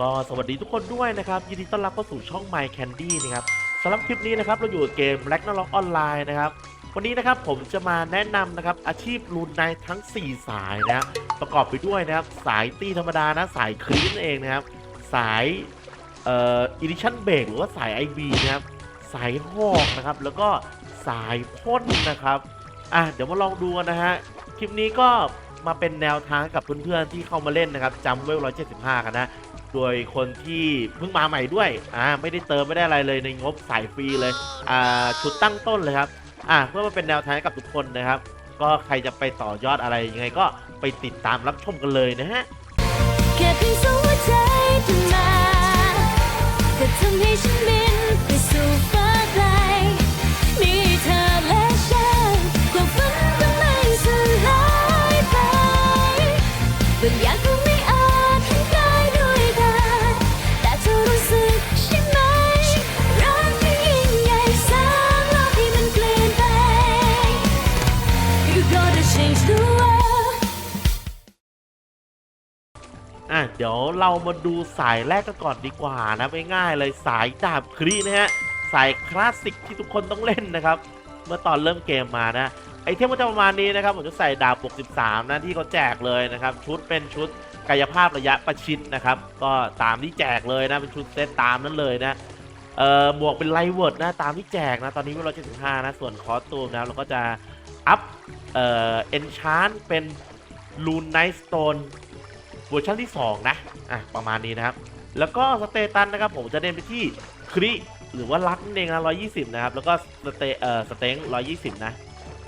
ก็สวัสดีทุกคนด้วยนะครับ ยินดีต้อนรับเข้าสู่ช่อง My Candy นะครับสำหรับคลิปนี้นะครับ เราอยู่กับเกม Black n a r o c ออนไลน์นะครับ วันนี้นะครับผมจะมาแนะนำนะครับ อาชีพรูนไนทั้ง 4 สายนะประกอบไปด้วยนะครับ สายตีธรรมดานะ สายคลีนเองนะครับ สายเอ่ออีดิชั่นเบรกหรือว่าสาย IV นะครับ สายหอกนะครับ แล้วก็สายพ่นนะครับอะเดี๋ยวมาลองดูกันนะฮะคลิปนี้ก็มาเป็นแนวทางกับเพื่อนๆที่เข้ามาเล่นนะครับจำเวล175 กันนะ โดยคนที่เพิ่งมาใหม่ด้วยอ่าไม่ได้เติมไม่ได้อะไรเลยในงบสายฟรีเลยอ่าชุดตั้งต้นเลยครับอ่าเพื่อมาเป็นแนวทางให้กับทุกคนนะครับ ก็ใครจะไปต่อยอดอะไรยังไงก็ไปติดตามรับชมกันเลยนะฮะแค่เพียงสองหัวใจขึ้นมาก็ทำให้ฉันบินไปสู่ฟ้า change the world อะเดี๋ยวเรามาดูสายแรกกันก่อนดีกว่านะง่ายๆเลยสายดาบครีนะฮะ สายคลาสสิกที่ทุกคนต้องเล่นนะครับ เมื่อตอนเริ่มเกมมานะ ไอเทมก็จะประมาณนี้นะครับ ผมจะใส่ดาบ 63 นะที่เขาแจกเลยนะครับ ชุดเป็นชุดกายภาพระยะประชิดนะครับ ก็ตามที่แจกเลยนะ เป็นชุดเซตตามนั้นเลยนะเอ่อหมวกเป็นไลท์เวิร์ดนะตามที่แจกนะ ตอนนี้เป็น175นะ ส่วนคอสตูมนะเราก็จะ อัพเอ่อเอนชานเป็นลูนไนสโตนเวอร์ชันที่ 2 นะ อะ ประมาณนี้นะครับ แล้วก็สเตตันนะครับผมจะเน้นไปที่คริหรือว่าลักนั่นเองนะ120นะครับ แล้วก็สเตเอ่อสเต็ง120นะ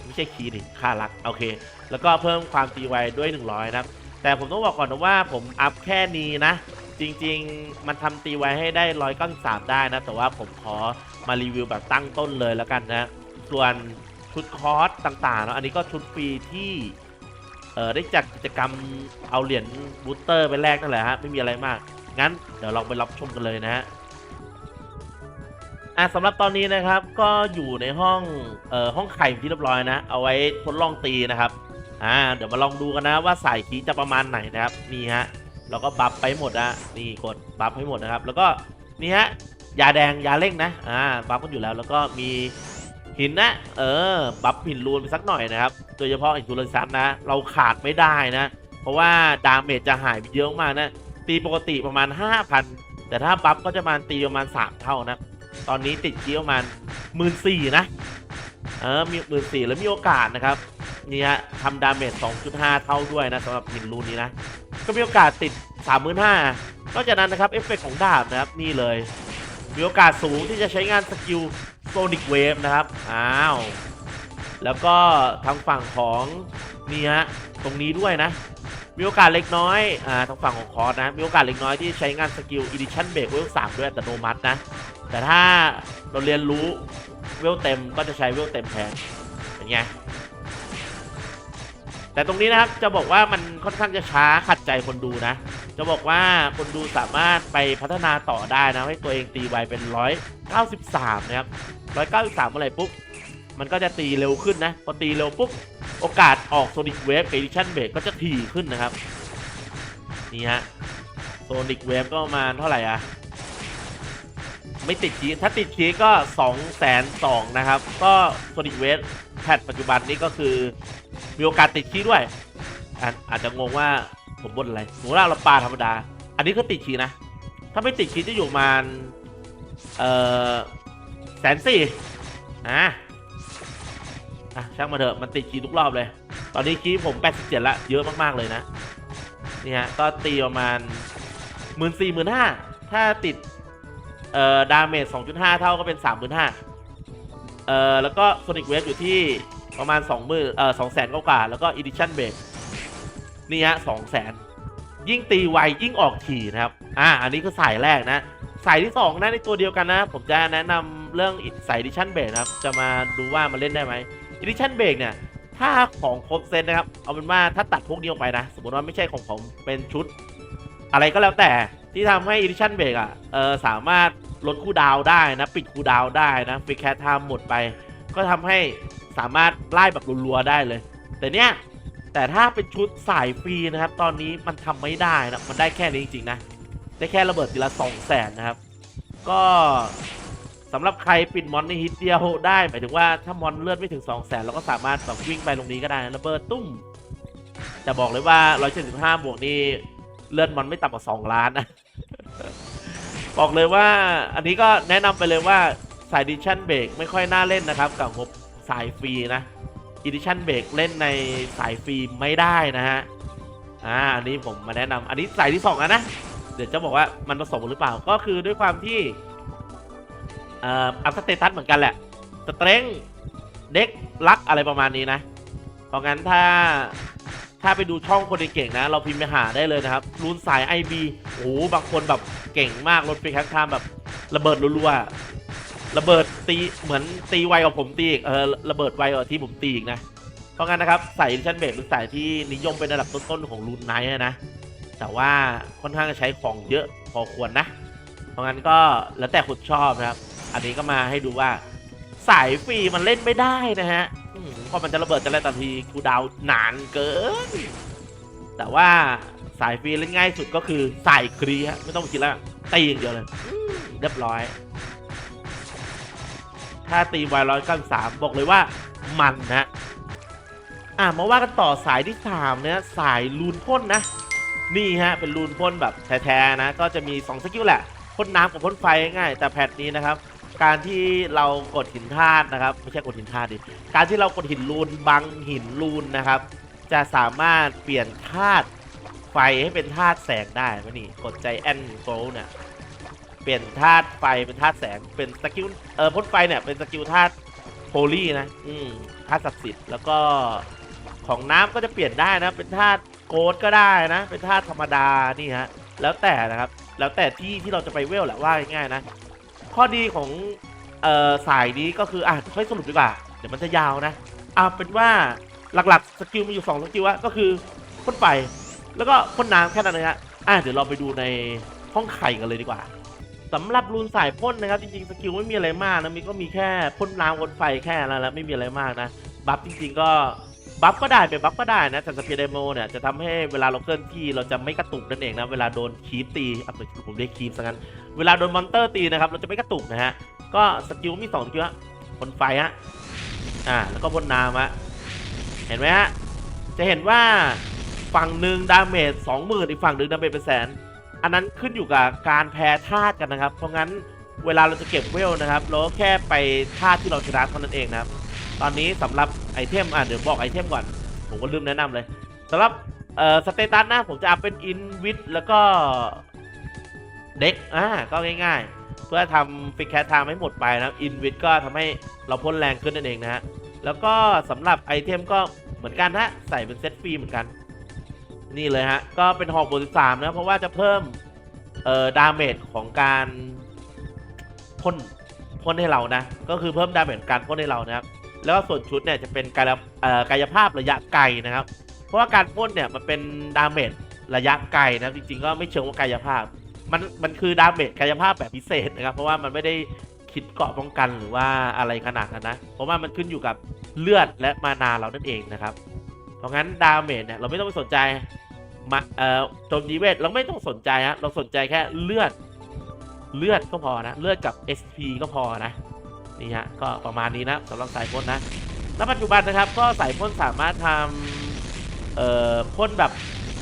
ไม่ใช่คีนี่ค่าลัก โอเค แล้วก็เพิ่มความตีไวด้วย 100 นะครับ แต่ผมต้องบอกก่อนนะว่าผมอัพแค่นี้นะ จริงๆ มันทำตีไวให้ได้193ได้นะ แต่ว่าผมขอมารีวิวแบบตั้งต้นเลยแล้วกันนะ ส่วน ชุดคอร์สต่างๆเนอะอันนี้ก็ชุดฟรีที่เออได้จัดกิจกรรมเอาเหรียญบูสเตอร์ไปแลกนั่นแหละฮะไม่มีอะไรมาก งั้นเดี๋ยวเราไปรับชมกันเลยนะฮะอะสำหรับตอนนี้นะครับก็อยู่ในห้องเอ่อห้องไข่ที่เรียบร้อยนะ เอาไว้ทดลองตีนะครับอ่าเดี๋ยวมาลองดูกันนะว่าสายคีจะประมาณไหนนะครับนี่ฮะเราก็บัฟไปหมดนะนี่กดบัฟให้หมดนะครับ แล้วก็นี่ฮะยาแดงยาเร่งนะอ่าบัฟกันอยู่แล้วแล้วก็มี หินนะ เออบัฟหินรูนไปสักหน่อยนะครับ โดยเฉพาะอินทูเลซันนะ เราขาดไม่ได้นะ เพราะว่าดาเมจจะหายไปเยอะมากนะ ตีปกติประมาณ 5,000 แต่ถ้าบัฟก็จะมาตีประมาณ 3 เท่านะ ตอนนี้ติดคีย์ประมาณหมื่นสี่นะ เออ มีหมื่นสี่แล้วมีโอกาสนะครับ นี่ฮะทำดาเมจ 2.5 เท่าด้วยนะสำหรับหินรูนนี้นะ ก็มีโอกาสติด 35,000นอกจากนั้นนะครับเอฟเฟกต์ของดาบนะครับนี่เลย มีโอกาสสูงที่จะใช้งานสกิล ซนิกเวฟนะครับ อ้าว แล้วก็ทางฝั่งของนี่ฮะตรงนี้ด้วยนะ มีโอกาสเล็กน้อย อ่า ทางฝั่งของคอร์สนะ มีโอกาสเล็กน้อยที่ใช้งานสกิลอีดิชั่นเบรกเวลสามด้วยอัตโนมัตินะ แต่ถ้าเราเรียนรู้เวลเต็มก็จะใช้เวลเต็มแทนเป็นไงแต่ตรงนี้นะครับจะบอกว่ามันค่อนข้างจะช้าขัดใจคนดูนะ จะบอกว่าคนดูสามารถไปพัฒนาต่อได้นะ ให้ตัวเองตีไวเป็น 193 นะครับ 193เก้าสามื่อไหร่ปุ๊บ มันก็จะตีเร็วขึ้นนะ พอตีเร็วปุ๊บ โอกาสออกโซนิกเวฟกับ d ิชั่นเบรกก็จะถี่ขึ้นนะครับ นี่ฮะ โซนิกเวฟก็ประมาณเท่าไหร่อะไม่ติดคีถ้าติดคีก็2 2 0 0 0นสองนะครับ ก็โซนิกเวฟแพทปัจจุบันนี้ก็คือ มีโอกาสติดคีด้วย อาจจะงงว่าผมบนอะไรสมมติว่าเราปลาธรรมดา อันนี้ก็ติดคีนะ ถ้าไม่ติดคีจะอยู่ประมาณเอ่อ แสนสี่อะอะช่างมาเถอะมันติดคีทุกรอบเลย ตอนนี้คีผม 87 ละ เยอะมาก ๆ เลยนะ นี่ฮะ ก็ตีประมาณหมื่นสี่หมื่นห้าถ้าติด เอ่อ ดาเมจ 2.5 เท่าก็เป็น 35,000เอ่อ แล้วก็โซนิกเวฟอยู่ที่ประมาณ2มือเอ่อ2แสนกว่า แล้วก็อีดิชั่นเบรกนี่ฮะ2แสนยิ่งตีไว ยิ่งออกถี่นะครับ อ่า อันนี้คือสายแรกนะ สายที่2นะในตัวเดียวกันนะ ผมจะแนะนำเรื่องสายดิชั่นเบรกนะครับ จะมาดูว่ามันเล่นได้ไหมดิชั่นเบรกเนี่ย ถ้าของครบเซตนะครับ เอาเป็นว่าถ้าตัดพวกนี้ออกไปนะ สมมติว่าไม่ใช่ของผมเป็นชุด อะไรก็แล้วแต่ที่ทำให้ดิชั่นเบรกอะเออสามารถลดคูลดาวได้นะ ปิดคูลดาวได้นะฟรีแคทไทม์หมดไป ก็ทำให้สามารถไล่แบบรัวๆได้เลย แต่เนี้ยแต่ถ้าเป็นชุดสายฟรีนะครับ ตอนนี้มันทำไม่ได้นะมันได้แค่นี้จริงๆนะ ได้แค่ระเบิดทีละสองแสนนะครับ ก็สำหรับใครปิดมอนในฮิตเดียวได้หมายถึงว่าถ้ามอนเลือดไม่ถึง2 0 0แสนเราก็สามารถแบบวิ่งไปตรงนี้ก็ได้นะระเบิดตุ้มแต่บอกเลยว่า 175 บวกนี่เลือดมอนไม่ต่ำกว่า 2 ล้านนะ บอกเลยว่าอันนี้ก็แนะนำไปเลยว่าสายดิชั่นเบรกไม่ค่อยน่าเล่นนะครับ กับงบสายฟรีนะอีดิชั่นเบรกเล่นในสายฟรีไม่ได้นะฮะ อ่าอันนี้ผมมาแนะนำอันนี้สายที่สองอะนะ เดี๋ยวจะบอกว่ามันผสมหรือเปล่า ก็คือด้วยความที่เอ่ออัพสเตตัสเหมือนกันแหละสเตรงเด็กลักอะไรประมาณนี้นะ เพราะงั้นถ้าถ้าไปดูช่องคนเก่งนะ เราพิมพ์ไปหาได้เลยนะครับรูนสาย IB โอ้โหบางคนแบบเก่งมากรถฟิกแคทามแบบ ระเบิดรัวๆระเบิดตีเหมือนตีไวกว่าผมตีอีกเออระเบิดไวกว่าที่ผมตีอีกนะ เพราะงั้นนะครับสายดิชั่นเบรกเป็นสายที่นิยมเป็นระดับต้นๆของรูนไนท์นะ แต่ว่าค่อนข้างจะใช้ของเยอะพอควรนะ เพราะงั้นก็แล้วแต่คุณชอบนะครับ อันนี้ก็มาให้ดูว่า สายฟรีมันเล่นไม่ได้นะฮะพอมันจะระเบิดจะอะไรตอนทีคูดาวน์นานเกิน แต่ว่าสายฟรีเล่นง่ายสุดก็คือสายครีฮะไม่ต้องคิดแล้วตีอย่างเดียวเลยเรียบร้อย ถ้าตีไวร้อยเก้าสามบอกเลยว่ามันนะอะมาว่ากันต่อสายที่สามเนี่ยสายลูนพ่นนะ นี่ฮะเป็นรูนพ่นแบบแท้ๆนะ ก็จะมี 2 สกิลแหละพ่นน้ำกับพ่นไฟง่าย แต่แพทนี้นะครับ การที่เรากดหินธาตุนะครับ ไม่ใช่กดหินธาตุดิ การที่เรากดหินรูนบังหินรูนนะครับ จะสามารถเปลี่ยนธาตุไฟให้เป็นธาตุแสงได้ไหมนี่กดใจแอนโกลเนี่ยเปลี่ยนธาตุไฟเป็นธาตุแสง เป็นสกิลเออพ่นไฟเนี่ยเป็นสกิลธาตุโพลีนะ อืมธาตุศักดิ์สิทธิ์แล้วก็ของน้ำก็จะเปลี่ยนได้นะ เป็นธาตุ โกดก็ได้นะ เป็นธาตุธรรมดานี่ฮะแล้วแต่นะครับ แล้วแต่ที่ที่เราจะไปเวลแหละว่าง่ายๆนะ ข้อดีของเอ่อสายนี้ก็คืออะค่อยสรุปดีกว่า เดี๋ยวมันจะยาวนะเอาเป็นว่าหลักๆสกิลมีอยู่สองสกิลอะก็คือพ่นไฟแล้วก็พ่นน้ำแค่นั้นนะฮะอะเดี๋ยวเราไปดูในห้องไข่กันเลยดีกว่าสำหรับรูนสายพ่นนะครับ จริงๆสกิลไม่มีอะไรมากนะมีก็มีแค่พ่นน้ำพ่นไฟแค่นั้นแหละไม่มีอะไรมากนะบัฟจริง ๆ ก็ บัฟก็ได้เป็นบัฟก็ได้นะแต่สเปียร์เดโมเนี่ยจะทำให้เวลาเราเคลื่อนที่เราจะไม่กระตุกนั่นเองนะเวลาโดนคีปตีอะผมเรียกคีปซะงั้นเวลาโดนมอนเตอร์ตีนะครับเราจะไม่กระตุกนะฮะก็สกิลมีสองสกิลฮะพ่นไฟฮะอ่าแล้วก็พ่นน้ำฮะเห็นไหมฮะจะเห็นว่าฝั่งหนึ่งดาเมจสองหมื่นอีกฝั่งหนึ่งดาเมจเป็นแสน อันนั้นขึ้นอยู่กับการแพ้ธาตุกันนะครับ เพราะงั้นเวลาเราจะเก็บเวลนะครับ เราก็แค่ไปธาตุที่เราชนะเท่านั้นเองนะครับ ตอนนี้สำหรับไอเทมอะเดี๋ยวบอกไอเทมก่อน ผมก็ลืมแนะนำเลยสำหรับเอ่อสเตตัสนะผมจะอัพเป็นอินวิดแล้วก็เด็กอ่าก็ง่ายๆ เพื่อทำฟิกแคทไทม์ให้หมดไปนะครับอินวิดก็ทำให้เราพ่นแรงขึ้นนั่นเองนะฮะแล้วก็สำหรับไอเทมก็เหมือนกันฮะใส่เป็นเซตฟรีเหมือนกัน นี่เลยฮะ ก็เป็นหอกบวกสามนะ เพราะว่าจะเพิ่มเอ่อดาเมจของการพ่นพ่นให้เรานะ ก็คือเพิ่มดาเมจการพ่นให้เรานะครับ แล้วก็ส่วนชุดเนี่ยจะเป็นกายกายภาพระยะไกลนะครับ เพราะว่าการพ่นเนี่ยมันเป็นดาเมจระยะไกลนะจริงๆก็ไม่เชิงว่ากายภาพ มันมันคือดาเมจกายภาพแบบพิเศษนะครับ เพราะว่ามันไม่ได้คิดเกาะป้องกันหรือว่าอะไรขนาดนั้นนะ เพราะว่ามันขึ้นอยู่กับเลือดและมานาเรานั่นเองนะครับ เพราะงั้นดาเมจเนี่ยเราไม่ต้องไปสนใจมาเอ่อโจมตีเวทเราไม่ต้องสนใจฮะเราสนใจแค่เลือดเลือดก็พอนะ เลือดกับ SP ก็พอนะ นี่ฮะก็ประมาณนี้นะสำหรับสายพ่นนะณปัจจุบันนะครับก็สายพ่นสามารถทำเอ่อพ่นแบบ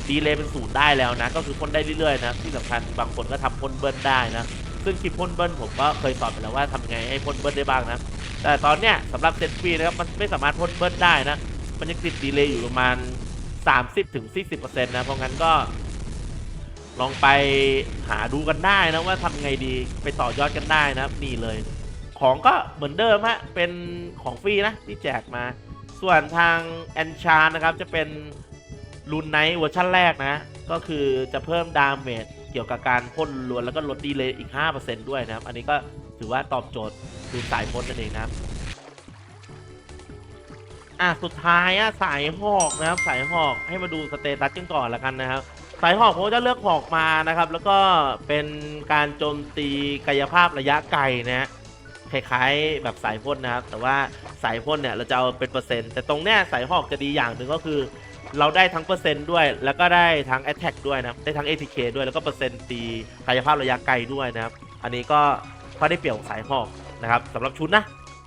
ดีเลย์เป็นศูนย์ได้แล้วนะก็คือพ่นได้เรื่อยๆนะที่สำคัญบางคนก็ทำพ่นเบิ้ลได้นะซึ่งคลิปพ่นเบิ้ลผมก็เคยสอนไปแล้วว่าทำไงให้พ่นเบิ้ลได้บ้างนะแต่ตอนเนี้ยสำหรับเซตฟรีนะครับมันไม่สามารถพ่นเบิ้ลได้นะมันยังติดดีเลย์อยู่ประมาณ 30-40%นะเพราะงั้นก็ลองไปหาดูกันได้นะว่าทำไงดีไปต่อยอดกันได้นะครับนี่เลย ของก็เหมือนเดิมฮะ เป็นของฟรีนะที่แจกมา ส่วนทางแอนชานะครับ จะเป็นรูนไนท์เวอร์ชันแรกนะ ก็คือจะเพิ่มดาเมจเกี่ยวกับการพ่นลวนแล้วก็ลดดีเลย์อีก 5%ด้วยนะครับ อันนี้ก็ถือว่าตอบโจทย์คือสายพ่นนั่นเองนะครับอะสุดท้ายอะสายหอกนะครับ สายหอกให้มาดูสเตตัสกันก่อนละกันนะครับ สายหอกผมจะเลือกหอกมานะครับ แล้วก็เป็นการโจมตีกายภาพระยะไกลนะฮะ คล้ายๆ แบบสายพ่นนะครับ แต่ว่าสายพ่นเนี่ยเราจะเอาเป็นเปอร์เซ็นต์ แต่ตรงเนี้ยสายหอกจะดีอย่างหนึ่งก็คือ เราได้ทั้งเปอร์เซ็นต์ด้วย แล้วก็ได้ทั้ง Attack ด้วยนะครับได้ทั้ง ATK ด้วยแล้วก็เปอร์เซ็นต์ตีกายภาพระยะไกลด้วยนะครับ อันนี้ก็ข้อได้เปรียบของสายหอกนะครับสำหรับชุดนะ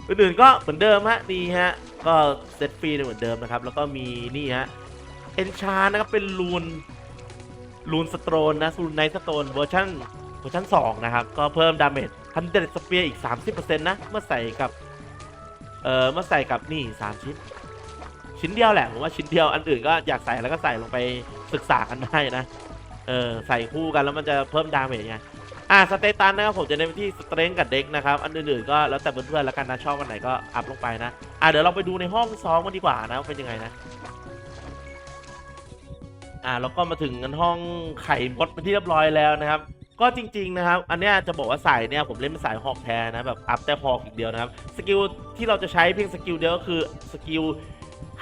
อื่นๆก็เหมือนเดิมฮะนี่ฮะก็เซตฟรีเหมือนเดิมนะครับ แล้วก็มีนี่ฮะเอนชานะครับ เป็นรูนรูนสโตนนะรูนไนสโตนเวอร์ชันเวอร์ชัน2นะครับ ก็เพิ่มดาเมจ ฮันเดสเปียอีก 30%นะ เมื่อใส่กับ เอ่อ เมื่อใส่กับนี่ 3 ชิ้น ชิ้นเดียวแหละ ผมว่าชิ้นเดียว อันอื่นก็อยากใส่แล้วก็ใส่ลงไปศึกษากันได้นะ เออ ใส่คู่กันแล้วมันจะเพิ่มดาเมจไง อ่า สเตตันนะครับผมจะเน้นไปที่สเตรนกับเด็กนะครับ อันอื่นๆก็แล้วแต่เพื่อนๆแล้วกันนะ ชอบวันไหนก็อัพลงไปนะ อ่าเดี๋ยวเราไปดูในห้องซ้อมกันดีกว่านะเป็นยังไงนะอ่าแล้วก็มาถึงกันห้องไข่มดเป็นที่เรียบร้อยแล้วนะครับ ก็จริง ๆ นะครับ อันเนี้ยจะบอกว่าสายเนี่ยผมเล่นเป็นสายหอกแทนนะแบบอัพแต่พอกอีกเดียวนะครับ สกิลที่เราจะใช้เพียงสกิลเดียวก็คือสกิล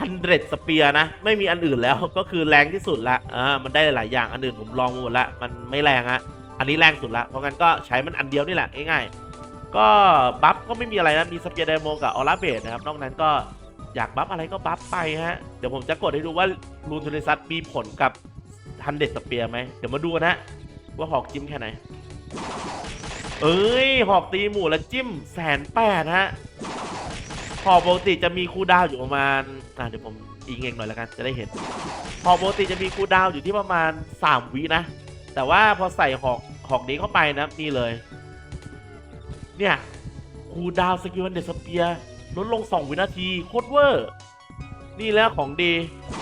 ฮันเดสเปียนะ ไม่มีอันอื่นแล้วก็คือแรงที่สุดละอ่ามันได้หลายอย่างอันอื่นผมลองมาหมดละมันไม่แรงอะอันนี้แรงสุดละเพราะงั้นก็ใช้มันอันเดียวนี่แหละง่ายๆก็บัฟก็ไม่มีอะไรนะมีสเปียร์ไดโมกับออร่าเบดนะครับนอกนั้นก็อยากบัฟอะไรก็บัฟไปฮะเดี๋ยวผมจะกดให้ดูว่ารูนทูริซัสมีผลกับฮันเดสเปียร์ไหมเดี๋ยวมาดูกันนะ ว่าหอกจิ้มแค่ไหน เอ้ย หอกตีหมู่แล้วจิ้มแสนแปดฮะ หอกปกติจะมีคูดาวอยู่ประมาณอะเดี๋ยวผมอิงเองหน่อยแล้วกันจะได้เห็น หอกปกติจะมีคูดาวอยู่ที่ประมาณ 3 วินะ แต่ว่าพอใส่หอกหอกนี้เข้าไปนะนี่เลย เนี่ยคูดาวสกิลเดสเปียลดลง 2 วินาทีโคตรเวอร์ นี่แล้วของดี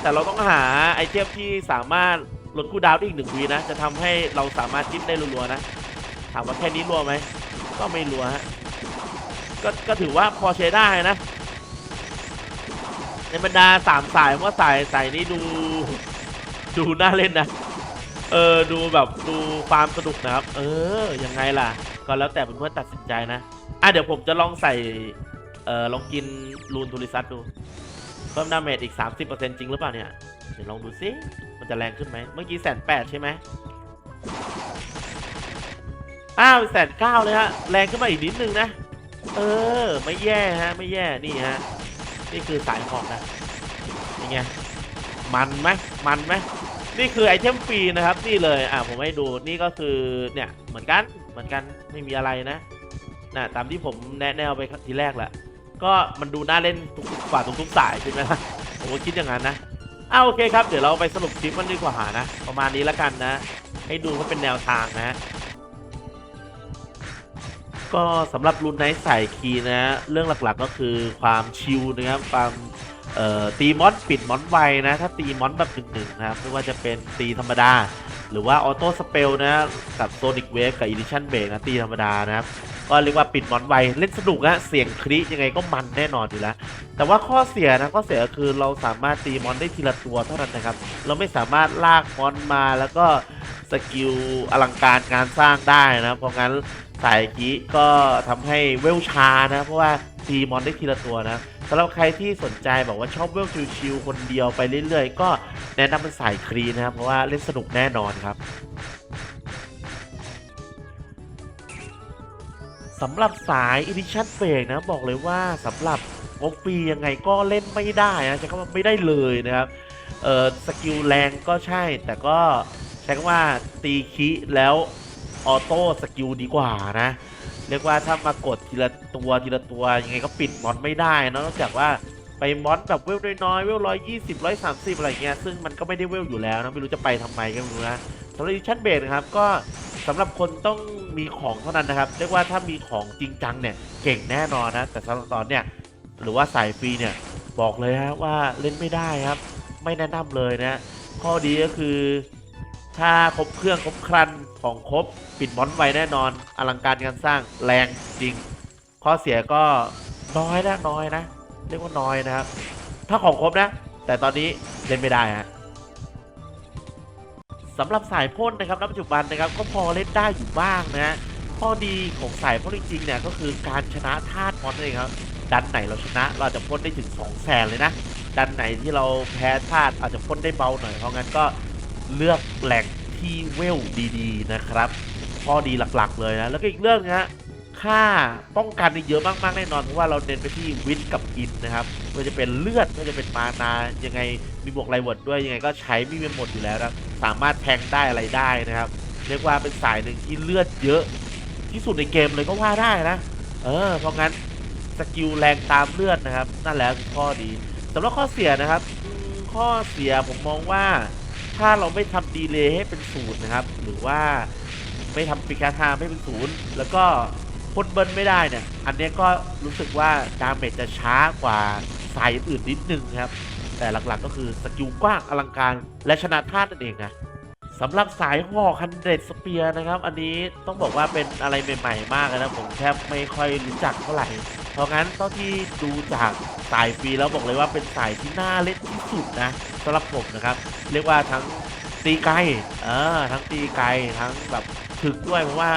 แต่เราต้องหาไอเทมที่สามารถ ลดคูลดาวได้อีกหนึ่งวีนะ จะทำให้เราสามารถจิ้มได้รัวๆนะ ถามว่าแค่นี้รัวไหม ก็ไม่รัวฮะก็ก็ถือว่าพอใช้ได้นะ ในบรรดาสามสายว่าสายสายนี้ดู ดูน่าเล่นนะ เออดูแบบดูความสนุกนะครับ เออยังไงล่ะ ก็แล้วแต่เพื่อนๆตัดสินใจนะ อะเดี๋ยวผมจะลองใส่ เออลองกินรูนทูริซัสดูเพิ่มดาเมจอีก 30%จริงหรือเปล่าเนี่ย เดี๋ยวลองดูซิมันจะแรงขึ้นไหมเมื่อกี้แสนแปดใช่ไหมอ้าวแสนเก้าเลยฮะแรงขึ้นมาอีกนิดนึงนะเออ ไม่แย่ฮะ ไม่แย่นี่ฮะนี่คือสายหอกนะยังไงมันไหมมันไหมนี่คือไอเทมฟรีนะครับ นี่เลยอะผมให้ดูนี่ก็คือเนี่ยเหมือนกันเหมือนกันไม่มีอะไรนะน่ะตามที่ผมแนะแนวไปทีแรกแหละก็มันดูน่าเล่นทุกๆกว่าทุกๆสายใช่ไหมล่ะผมก็คิดอย่างนั้นนะ เอาโอเคครับ เดี๋ยวเราไปสรุปคลิปมันดีกว่านะ ประมาณนี้แล้วกันนะ ให้ดูเขาเป็นแนวทางนะ ก็สำหรับรุ่นไนท์สายคีนะ เรื่องหลักๆก็คือความชิลนะครับความตีมอนปิดมอนไวนะ ถ้าตีมอนแบบหนึ่งๆนะครับไม่ว่าจะเป็นตีธรรมดา หรือว่าออโต้สเปลนะกับโซนิกเวฟกับอีดิชั่นเบรกนะตีธรรมดานะครับก็เรียกว่าปิดมอนไวเล่นสนุกนะเสียงคลิยังไงก็มันแน่นอนอยู่แล้วแต่ว่าข้อเสียนะข้อเสียคือเราสามารถตีมอนได้ทีละตัวเท่านั้นนะครับเราไม่สามารถลากมอนมาแล้วก็สกิลอลังการการสร้างได้นะเพราะงั้น สายกี้ก็ทำให้เวลชานะ เพราะว่าตีมอนได้ทีละตัวนะสำหรับใครที่สนใจบอกว่าชอบเวลชิวๆคนเดียวไปเรื่อยๆ ก็แนะนำเป็นสายครีนะครับ เพราะว่าเล่นสนุกแน่นอนครับสำหรับสาย Edition b r e a k นะบอกเลยว่าสำหรับงบฟรียังไงก็เล่นไม่ได้นะใช้คำว่าไม่ได้เลยนะครับเออสกิลแรงก็ใช่แต่ก็ใช้คำว่าตีคิแล้ว ออโต้สกิลดีกว่านะ เรียกว่าถ้ามากดทีละตัวทีละตัวยังไงก็ปิดมอนไม่ได้นะนอกจากว่าไปมอนแบบเวลน้อยๆเวลร้อยยี่สิบร้อยสามสิบอะไรเงี้ยซึ่งมันก็ไม่ได้เวลอยู่แล้วนะไม่รู้จะไปทำไมก็ไม่รู้นะสำหรับ Edition b r e a k นะครับก็สำหรับคนต้องมีของเท่านั้นนะครับ เรียกว่าถ้ามีของจริงจังเนี่ยเก่งแน่นอนนะ แต่สำหรับตอนเนี่ยหรือว่าสายฟรีเนี่ยบอกเลยฮะว่าเล่นไม่ได้ครับ ไม่แนะนำเลยนะ ข้อดีก็คือ ถ้าครบเครื่องครบครันของครบปิดมอนไวแน่นอน อลังการการสร้างแรงจริง ข้อเสียก็น้อยนะน้อยนะ เรียกว่าน้อยนะครับ ถ้าของครบนะ แต่ตอนนี้เล่นไม่ได้ฮะสำหรับสายพ่นนะครับณปัจจุบันนะครับก็พอเล่นได้อยู่บ้างนะฮะข้อดีของสายพ่นจริงๆเนี่ยก็คือการชนะธาตุมอนเองครับดันไหนเราชนะเราจะพ่นได้ถึง2 0 0แสนเลยนะดันไหนที่เราแพ้ธาตุอาจจะพ่นได้เบาหน่อยเพราะงั้นก็ เลือกแหล่งที่เวลดีๆนะครับ ข้อดีหลักๆเลยนะ แล้วก็อีกเรื่องนะฮะค่าป้องกันนี่เยอะมากๆแน่นอนเพราะว่าเราเน้นไปที่วิทกับอินนะครับไม่ว่าจะเป็นเลือดไม่ว่าจะเป็นมานายังไงมีบวกไรเวิร์ดด้วยยังไงก็ใช้ไม่เป็นหมดอยู่แล้วนะสามารถแทงได้อะไรได้นะครับ เรียกว่าเป็นสายหนึ่งที่เลือดเยอะที่สุดในเกมเลยก็ว่าได้นะ เออเพราะงั้นสกิลแรงตามเลือดนะครับ นั่นแหละคือข้อดีสำหรับข้อเสียนะครับ ข้อเสียผมมองว่า ถ้าเราไม่ทำดีเลย์ให้เป็นศูนย์นะครับ หรือว่าไม่ทำปิกาทามให้เป็นศูนย์แล้วก็พ่นเบิร์นไม่ได้เนี่ย อันนี้ก็รู้สึกว่าดาเมจจะช้ากว่าสายอื่นนิดนึงครับ แต่หลักๆก็คือสกิลกว้างอลังการและชนะท่านนั่นเองนะ สำหรับสายหอกคันเดดสเปียร์นะครับ อันนี้ต้องบอกว่าเป็นอะไรใหม่ๆมากนะผมแทบไม่ค่อยรู้จักเท่าไหร่ เพราะงั้นเท่าที่ดูจากสายฟรีแล้วบอกเลยว่าเป็นสายที่น่าเล่นที่สุดนะสำหรับผมนะครับ เรียกว่าทั้งตีไกลเออทั้งตีไกลทั้งแบบถึกด้วยเพราะว่า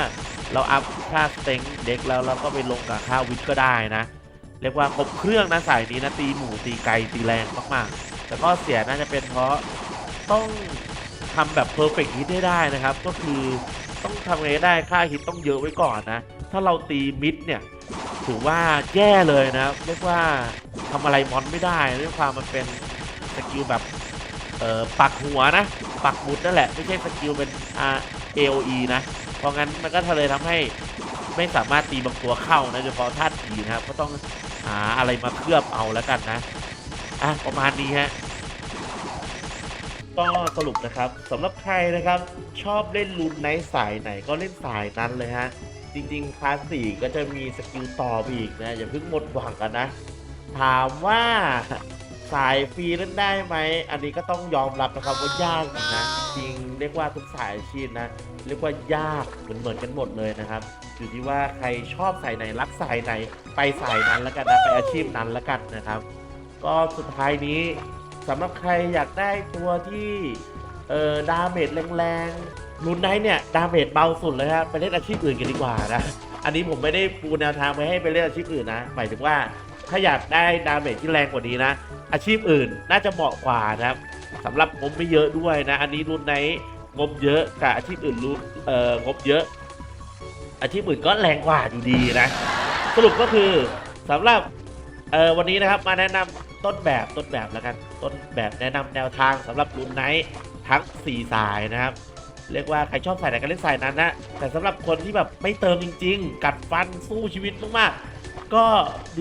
เราอัพค่าสเต็งเด็กแล้วเราก็ไปลงกับค่าวิทก็ได้นะ เรียกว่าครบเครื่องนะสายนี้นะตีหมู่ตีไกลตีแรงมากๆ แต่ก็เสียน่าจะเป็นเพราะต้อง ทำแบบเพอร์เฟกต์ฮิตได้ได้นะครับ ก็คือต้องทำไงได้ค่าฮิตต้องเยอะไว้ก่อนนะ ถ้าเราตีมิดเนี่ยถือว่าแย่เลยนะเรียกว่าทำอะไรมอนไม่ได้ด้วยความมันเป็นสกิลแบบเอ่อปักหัวนะ ปักหมุดนั่นแหละ ไม่ใช่สกิลเป็น R AOE นะ เพราะงั้นมันก็เลยทำให้ไม่สามารถตีบางตัวเข้านะโดยเฉพาะธาตุผีนะครับก็ต้องหาอะไรมาเคลือบเอาแล้วกันนะอะประมาณนี้ฮะ ก็สรุปนะครับสำหรับใครนะครับชอบเล่นลูนไนท์สายไหนก็เล่นสายนั้นเลยฮะ จริงๆ คลาสสี่ก็จะมีสกิลต่อไปอีกนะ อย่าเพิ่งหมดหวังกันนะ ถามว่าสายฟรีเล่นได้ไหม อันนี้ก็ต้องยอมรับนะครับว่ายากนะ จริงเรียกว่าทุกสายอาชีพนะ เรียกว่ายากเหมือนเหมือนๆกันหมดเลยนะครับ อยู่ที่ว่าใครชอบสายไหนรักสายไหน ไปสายนั้นแล้วกันนะไปอาชีพนั้นแล้วกันนะครับ ก็สุดท้ายนี้ สำหรับใครอยากได้ตัวที่เอ่อดาเมจแรงๆรุนไนท์เนี่ยดาเมจเบาสุดเลยครับไปเล่นอาชีพอื่นกันดีกว่านะอันนี้ผมไม่ได้ปูแนวทางไปให้ไปเล่นอาชีพอื่นนะหมายถึงว่าถ้าอยากได้ดาเมจที่แรงกว่านี้นะ อาชีพอื่นน่าจะเหมาะกว่านะครับสำหรับงบไม่เยอะด้วยนะ อันนี้รุนไนงบเยอะกับอาชีพอื่นรู้เอ่องบเยอะ อาชีพอื่นก็แรงกว่าอยู่ดีนะ สรุปก็คือสำหรับเอ่อวันนี้นะครับมาแนะนำ ต้นแบบต้นแบบแล้วกันต้นแบบแนะนำแนวทางสำหรับรุ่นไนท์ทั้ง 4 สายนะครับ เรียกว่าใครชอบสายไหนก็เล่นสายนั้นนะแต่สำหรับคนที่แบบไม่เติมจริง ๆ กัดฟันสู้ชีวิตมากๆก็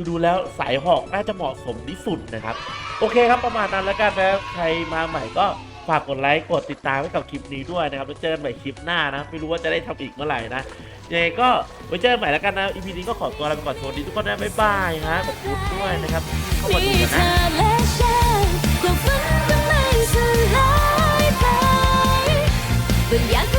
ดูๆแล้วสายหอกน่าจะเหมาะสมที่สุดนะครับ โอเคครับประมาณนั้นแล้วกันนะใครมาใหม่ก็ ฝากกดไลค์กดติดตามไว้กับคลิปนี้ด้วยนะครับแล้วเจอกันใหม่คลิปหน้านะ ไม่รู้ว่าจะได้ทำอีกเมื่อไหร่นะยังไงก็ไว้เจอกันใหม่แล้วกันนะ EP นี้ก็ขอตัวลาไปก่อนสวัสดีทุกคนนะบ๊ายบายฮะขอบคุณด้วยนะครับเข้ามาดูกันนะอบคุณนก็ไม่สลายไปบางอย่าง